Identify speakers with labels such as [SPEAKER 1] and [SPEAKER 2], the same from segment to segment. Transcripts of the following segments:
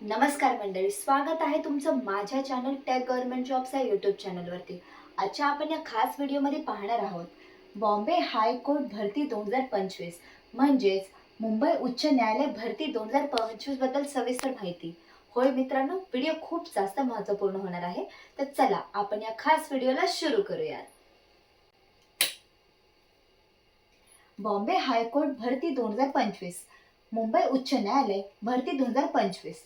[SPEAKER 1] नमस्कार मंडळी स्वागत आहे तुमचं माझ्या चॅनल टेक गव्हर्नमेंट जॉब्स या यूट्यूब चॅनलवरती आजच्या आपण या खास व्हिडिओमध्ये पाहणार आहोत बॉम्बे हायकोर्ट भरती दोन हजार पंचवीस म्हणजेच मुंबई उच्च न्यायालय भरती दोन हजार पंचवीसबद्दल सविस्तर माहिती. होय मित्रांनो व्हिडिओ खूप जास्त महत्त्वपूर्ण होणार आहे तर चला आपण या खास व्हिडिओला सुरू करूयात. बॉम्बे हायकोर्ट भरती दोन हजार पंचवीस मुंबई उच्च न्यायालय भरती दोन हजार पंचवीस.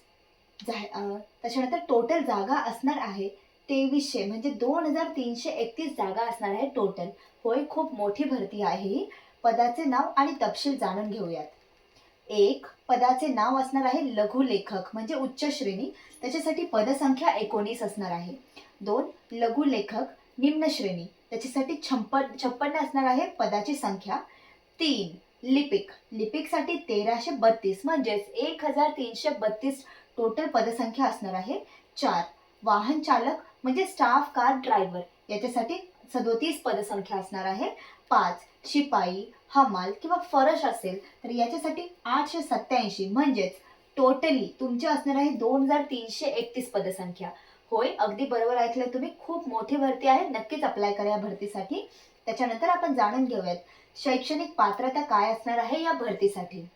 [SPEAKER 1] झा त्याच्यानंतर टोटल जागा असणार आहे तेवीसशे म्हणजे दोन हजार तीनशे एकतीस जागा असणार आहे टोटल होय खूप मोठी भरती आहे ही. पदाचे नाव आणि तपशील जाणून घेऊयात. एक पदाचे नाव असणार आहे लघुलेखक म्हणजे उच्च श्रेणी. त्याच्यासाठी पदसंख्या एकोणीस असणार आहे. दोन लघुलेखक निम्न श्रेणी. त्याच्यासाठी छप्पन छप्पन्न असणार आहे पदाची संख्या. तीन लिपिक. लिपिकसाठी तेराशे बत्तीस म्हणजेच एक हजार तीनशे बत्तीस टोटल पदसंख्या असणार आहे चार. वाहन चालक म्हणजे स्टाफ कार ड्रायव्हर याच्यासाठी सदोतीस पदसंख्या असणार आहे. पाच. शिपाई हमाल किंवा फरश असेल तर याच्यासाठी आठशे सत्याऐंशी म्हणजेच टोटली तुमचे असणार आहे दोन हजार तीनशे एकतीस पदसंख्या. होय अगदी बरोबर ऐकलं तुम्ही. खूप मोठी भरती आहे नक्कीच अप्लाय करा या भरतीसाठी. त्याच्यानंतर आपण जाणून घेऊयात शैक्षणिक पात्रता काय असणार आहे या भरतीसाठी.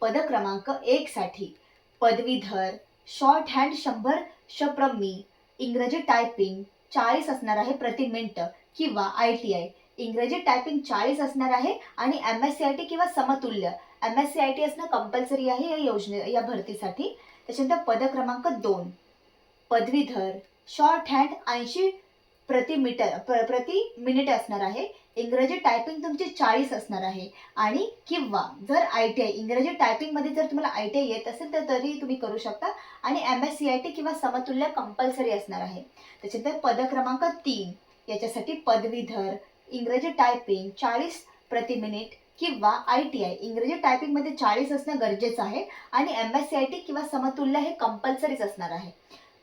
[SPEAKER 1] पद क्रमांक एक साठी. पदवीधर शॉर्ट हँड शंभर शप्रमी इंग्रजी टायपिंग चाळीस असणार आहे प्रति मिनिट किंवा आय टी आय इंग्रजी टायपिंग चाळीस असणार आहे आणि M S C I T किंवा समतुल्य. M S C I T असणं कंपल्सरी आहे या योजने या भरतीसाठी. त्याच्यानंतर पद क्रमांक दोन. पदवीधर शॉर्ट हँड ऐंशी प्रति मीटर प्र प्रति मिनिट असणार आहे. इंग्रजी टायपिंग तुमची चाळीस असणार आहे. आणि किंवा जर आय टी आय इंग्रजी टायपिंगमध्ये जर तुम्हाला आय टी आय येत असेल तर तरी तुम्ही करू शकता. आणि M S C I T किंवा समतुल्य कंपल्सरी असणार आहे. त्याच्यानंतर पद क्रमांक तीन याच्यासाठी पदवीधर इंग्रजी टायपिंग चाळीस प्रति मिनिट किंवा आय टी आय इंग्रजी टायपिंगमध्ये चाळीस असणं गरजेचं आहे. आणि M S C I T किंवा समतुल्य हे कंपल्सरीच असणार आहे.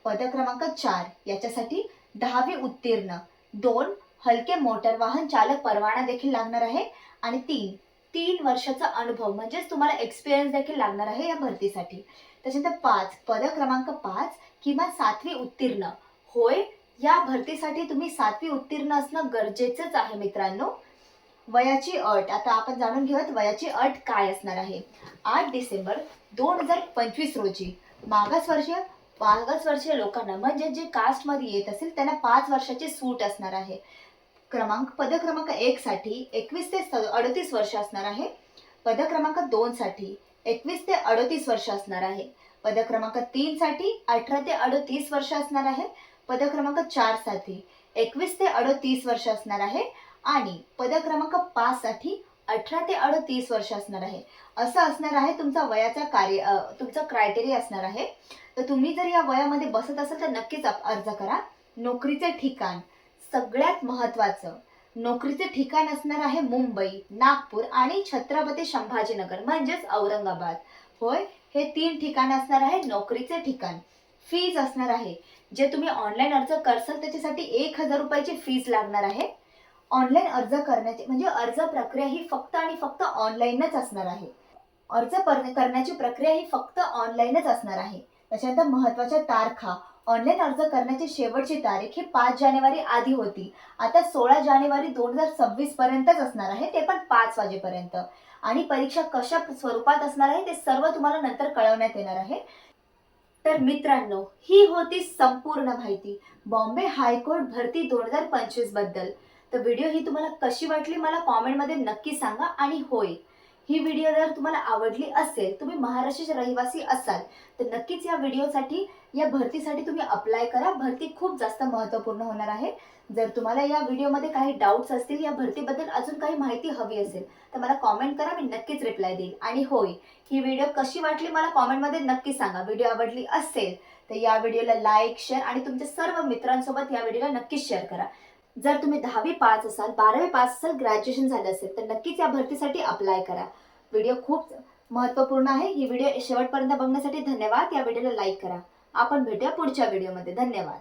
[SPEAKER 1] पद क्रमांक चार याच्यासाठी दहावी उत्तीर्ण दोन हलके मोटर वाहन चालक परवाना देखील लागणार आहे. आणि तीन तीन वर्षाचा अनुभव म्हणजेच तुम्हाला एक्सपिरियन्स देखील लागणार आहे या भरतीसाठी. त्याच्यानंतर पाच पद क्रमांक पाच किंवा सातवी उत्तीर्ण. होय या भरतीसाठी तुम्ही सातवी उत्तीर्ण असणं गरजेचंच आहे मित्रांनो. वयाची अट आता आपण जाणून घेऊयात वयाची अट काय असणार आहे. आठ डिसेंबर दोन हजार पंचवीस रोजी मागासवर्गीय मागासवर्गीय लोकांना म्हणजे जे कास्टमध्ये येत असेल त्यांना पाच वर्षाची सूट असणार आहे. क्रमांक पदक्रमांक एक साठी एकवीस ते अडतीस वर्ष असणार आहे. पदक्रमांक दोन साठी एकवीस ते अडतीस वर्ष असणार आहे. पदक्रमांक तीन साठी अठरा ते अडतीस वर्ष असणार आहे. पदक्रमांक चारसाठी एकवीस ते अडतीस वर्ष असणार आहे. आणि पदक्रमांक पाच साठी अठरा ते अडतीस वर्ष असणार आहे. असं असणार आहे तुमचा वयाचा कार्य तुमचा तुमचं क्रायटेरिया असणार आहे. तर तुम्ही जर या वयामध्ये बसत असाल तर नक्कीच अर्ज करा. नोकरीचे ठिकाण सगळ्यात महत्त्वाचं. नोकरीचे ठिकाण असणार आहे मुंबई नागपूर आणि छत्रपती संभाजीनगर म्हणजेच औरंगाबाद. होय हे तीन ठिकाण असणार आहे नोकरीचे ठिकाण. फीज असणार आहे. जे तुम्ही ऑनलाईन अर्ज करसाल त्याच्यासाठी एक हजार रुपयाची फीज लागणार आहे. ऑनलाईन अर्ज करण्याची म्हणजे अर्ज प्रक्रिया ही फक्त आणि फक्त ऑनलाईनच असणार आहे. अर्ज करण्याची प्रक्रिया ही फक्त ऑनलाईनच असणार आहे. त्याच्यानंतर महत्त्वाच्या तारखा. ऑनलाईन अर्ज करण्याची शेवटची तारीख ही पाच जानेवारी आधी होती. आता सोळा जानेवारी दोन हजार सव्वीस पर्यंतच असणार आहे ते पण पाच वाजेपर्यंत. आणि परीक्षा कशा स्वरूपात असणार आहे ते सर्व तुम्हाला नंतर कळवण्यात येणार आहे. तर मित्रांनो ही होती संपूर्ण माहिती. बॉम्बे हायकोर्ट भरती दोन हजार पंचवीसबद्दल. तर व्हिडिओ ही तुम्हाला कशी वाटली मला कॉमेंटमध्ये नक्की सांगा आणि होय. ही व्हिडिओ जर तुम्हाला आवडली असेल तुम्ही महाराष्ट्राचे रहिवासी असाल तर नक्कीच या व्हिडिओसाठी या भरतीसाठी तुम्ही अप्लाय करा. भरती खूप जास्त महत्त्वपूर्ण होणार आहे. जर तुम्हाला या व्हिडिओमध्ये काही डाऊट्स असतील या भरतीबद्दल अजून काही माहिती हवी असेल तर मला कॉमेंट करा मी नक्कीच रिप्लाय देईल आणि होय ही व्हिडिओ कशी वाटली मला कॉमेंटमध्ये नक्की सांगा. व्हिडिओ आवडली असेल तर या व्हिडिओला लाईक शेअर आणि तुमच्या सर्व मित्रांसोबत या व्हिडिओला नक्कीच शेअर करा. जर तुम्ही दहावी पास असाल बारावी पास असाल ग्रॅज्युएशन झालं असेल तर नक्कीच या भरतीसाठी अप्लाय करा. व्हिडिओ खूप महत्त्वपूर्ण आहे. ही व्हिडिओ शेवटपर्यंत बघण्यासाठी धन्यवाद. या व्हिडिओला लाईक करा. आपण भेटूया पुढच्या व्हिडिओमध्ये धन्यवाद.